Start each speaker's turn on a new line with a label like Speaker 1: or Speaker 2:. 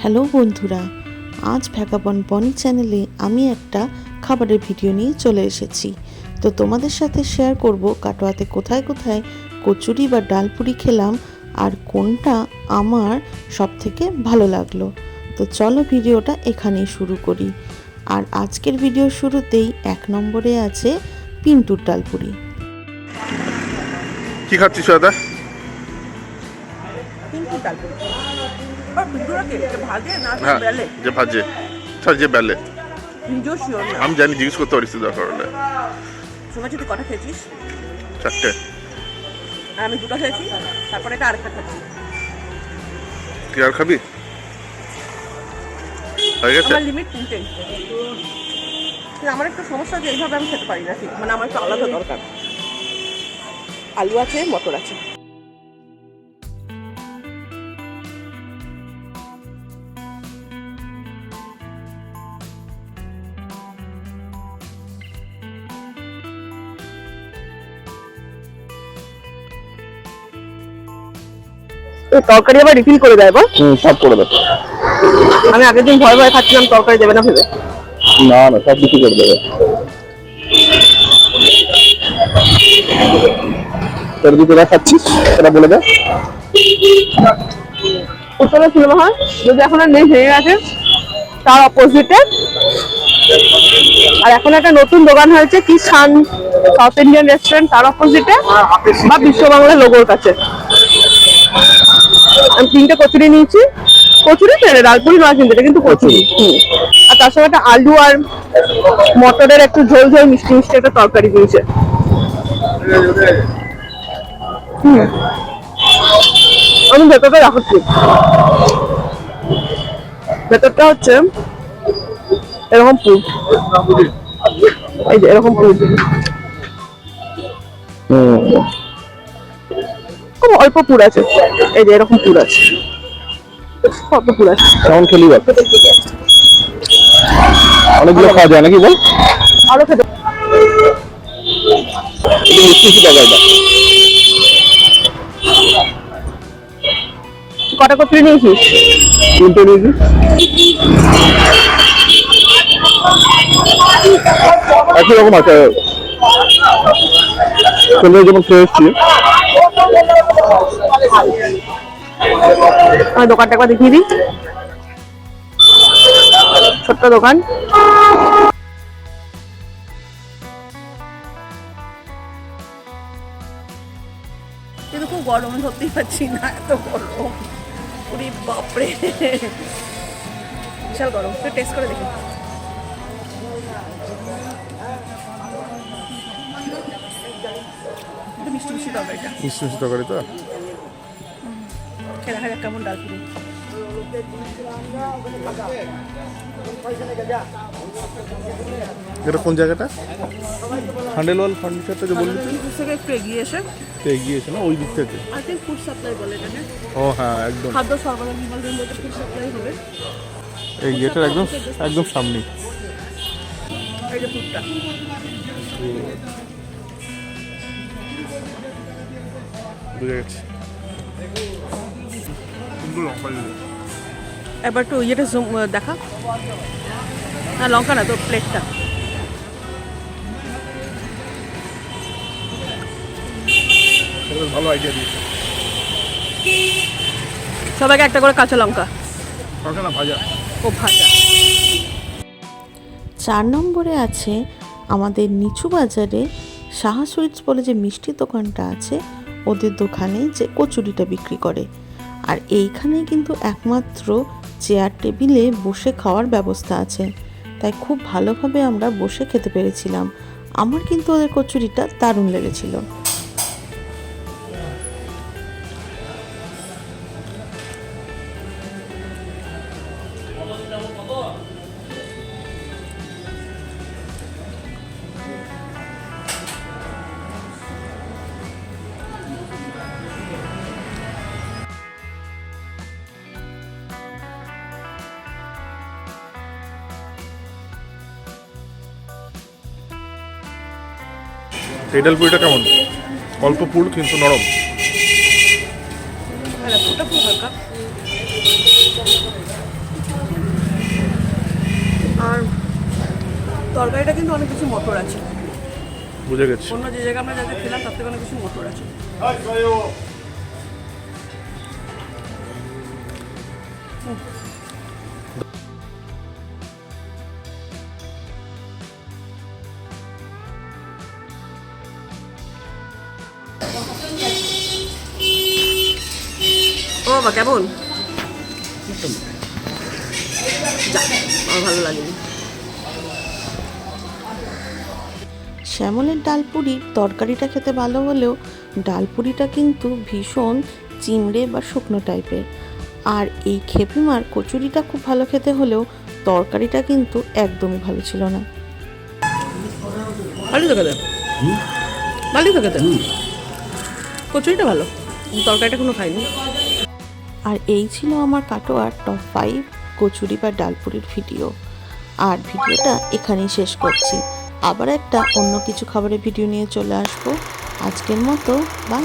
Speaker 1: Hello বন্ধুরা আজ vagabond বনি চ্যানেলে আমি একটা খাবারের ভিডিও নিয়ে চলে এসেছি। তো তোমাদের সাথে শেয়ার করব কাটোয়াতে কোথায় কোথায় কচুরি বা ডালপুরি খেলাম আর কোনটা আমার সব থেকে ভালো লাগল। তো চলো ভিডিওটা এখানেই শুরু করি। আর আজকের ভিডিও শুরুতেই এক নম্বরে আছে পিন্টুর ডালপুরি
Speaker 2: কি খাচ্ছিস দাদা
Speaker 3: কিন্তু তারপরে
Speaker 2: যে ভাজে স্যার যে বেলে। আমি জানি জিজ্ঞেস করতে পারিস দরকার হলে
Speaker 3: সময় তুই কটা খেয়েছিস?
Speaker 2: চারটে।
Speaker 3: আমি দুটো খেয়েছি তারপরে এটা আরেকটা খাচ্ছি।
Speaker 2: তুই আর খাবি? হয়ে গেছে?
Speaker 3: আমার লিমিট কিন্তু আমার একটু সমস্যা যে এইভাবে আমি খেতে পারি না ঠিক? মানে আমার একটু আলাদা দরকার। আলু আছে মটর আছে। এই তরকারি আবার রিফিল করে দেয়
Speaker 2: হুম সব করে দেবে
Speaker 3: আমি আগের দিন ভয় ভয় খাচ্ছিলাম তরকারি দেবে না ভেবে।
Speaker 2: না না সব কিছু করে দেবে। তোর দিকে তোরা খাচ্ছিস? সেটা বলে দে।
Speaker 3: উত্তরা সিনেমা হল যদি এখন আর নেই ভেঙে গেছে তার অপোজিটে আর এখন একটা নতুন দোকান হয়েছে কিষান সাউথ ইন্ডিয়ান রেস্টুরেন্ট তার অপোজিটে বা বিশ্ব বাংলা লোগোর কাছে। আমি তিনটে কচুরি নিয়েছি। কচুরি এটা, ডালপুরি নয় কিন্তু এটা কিন্তু কচুরি। আর তার সঙ্গে একটা আলু আর মটরের একটু ঝোল ঝোল মিষ্টি মিষ্টি একটা তরকারি দিয়েছে। আমি ভেতরটা রাখছি ভেতরটা হচ্ছে এরকম পুর। এই যে এরকম পুর। খুব অল্প পুর আছে। এই যে এরকম পুর আছে। অল্প পুর আছে।
Speaker 2: কেমন খেলি বল অনেকগুলো খাওয়া যায় নাকি বল?
Speaker 3: আরও খেতে। কটা কচুরি নিয়েছিস?
Speaker 2: তিনটে নিয়েছি। একই রকম আছে। যেমন খেয়ে এসছি।
Speaker 3: আমি দোকানটা একবার দেখিয়ে দিই। ছোট্ট দোকান। কিন্তু খুব গরম ধরতেই পারছি না এত গরম। পুরি বাপরে। বিশাল গরম একটু টেস্ট করে দেখি। মিষ্টি মিষ্টি তরকারিটা।
Speaker 2: মিষ্টি মিষ্টি তরকারি তো?
Speaker 3: খেয়ে দেখা যাক কেমন ডাল পুরি।
Speaker 2: এটা কোন জায়গাটা? খান্ডেলওয়াল ফার্নিচারটা যে বললি তুই?
Speaker 3: থেকে একটু এগিয়ে এসে।
Speaker 2: তো এগিয়েছে না? ওই দিক থেকে?
Speaker 3: আই থিঙ্ক ফুড সাপ্লাই বলে এটাকে
Speaker 2: ও হ্যাঁ একদম।
Speaker 3: খাদ্য সরবরাহ বিভাগের মধ্যে ফুড সাপ্লাই হবে।
Speaker 2: এই গেটের একদম একদম সামনে
Speaker 3: এই যে ফুডটা
Speaker 2: বুঝে গেছি। সুন্দর লঙ্কা দিলে
Speaker 3: এবার একটু ইয়েটা জুম দেখা। না লঙ্কা না তো প্লেটটা
Speaker 2: ভালো আইডিয়া দিয়েছে।
Speaker 3: সবাইকে একটা করে কাঁচা লঙ্কা।
Speaker 2: কাঁচা না ভাজা।
Speaker 3: ও ভাজা।
Speaker 1: চার নম্বরে আছে আমাদের নিচু বাজারে সাহা সুইটস বলে যে মিষ্টি দোকানটা আছে ওদের দোকানে যে কচুরিটা বিক্রি করে। আর এইখানেই কিন্তু একমাত্র চেয়ার টেবিলে বসে খাওয়ার ব্যবস্থা আছে। তাই খুব ভালোভাবে আমরা বসে খেতে পেরেছিলাম। আমার কিন্তু ওদের কচুরিটা দারুণ লেগেছিল।
Speaker 2: এই ডাল পুরিটা কেমন? অল্প পুর কিন্তু নরম।
Speaker 3: আর তরকারিটা কিন্তু অনেক কিছু মটর আছে।
Speaker 2: বুঝে গেছি।
Speaker 3: অন্য যে জায়গা আমরা যাতে খেলাম তার থেকে অনেক কিছু মটর আছে। হুম বাবা কেমন? আমার ভালো লাগেনি।
Speaker 1: শ্যামলের ডালপুরির তরকারিটা খেতে ভালো হলেও ডালপুরিটা কিন্তু ভীষণ চিমড়ে বা শুকনো টাইপের। আর এই খেপিমার কচুরিটা খুব ভালো খেতে হলেও তরকারিটা কিন্তু একদমই ভালো ছিল না।
Speaker 3: ভালোই তো খেতে। ভালোই তো খেতে। কচুরিটা ভালো। তরকারিটা কোনো খাইনি।
Speaker 1: আর এই ছিল আমার কাটোয়ার টপ ফাইভ কচুরি বা ডালপুরির ভিডিও আর ভিডিওটা এখানেই শেষ করছি। আবার একটা অন্য কিছু খাবারের ভিডিও নিয়ে চলে আসব। আজকের মতো বাই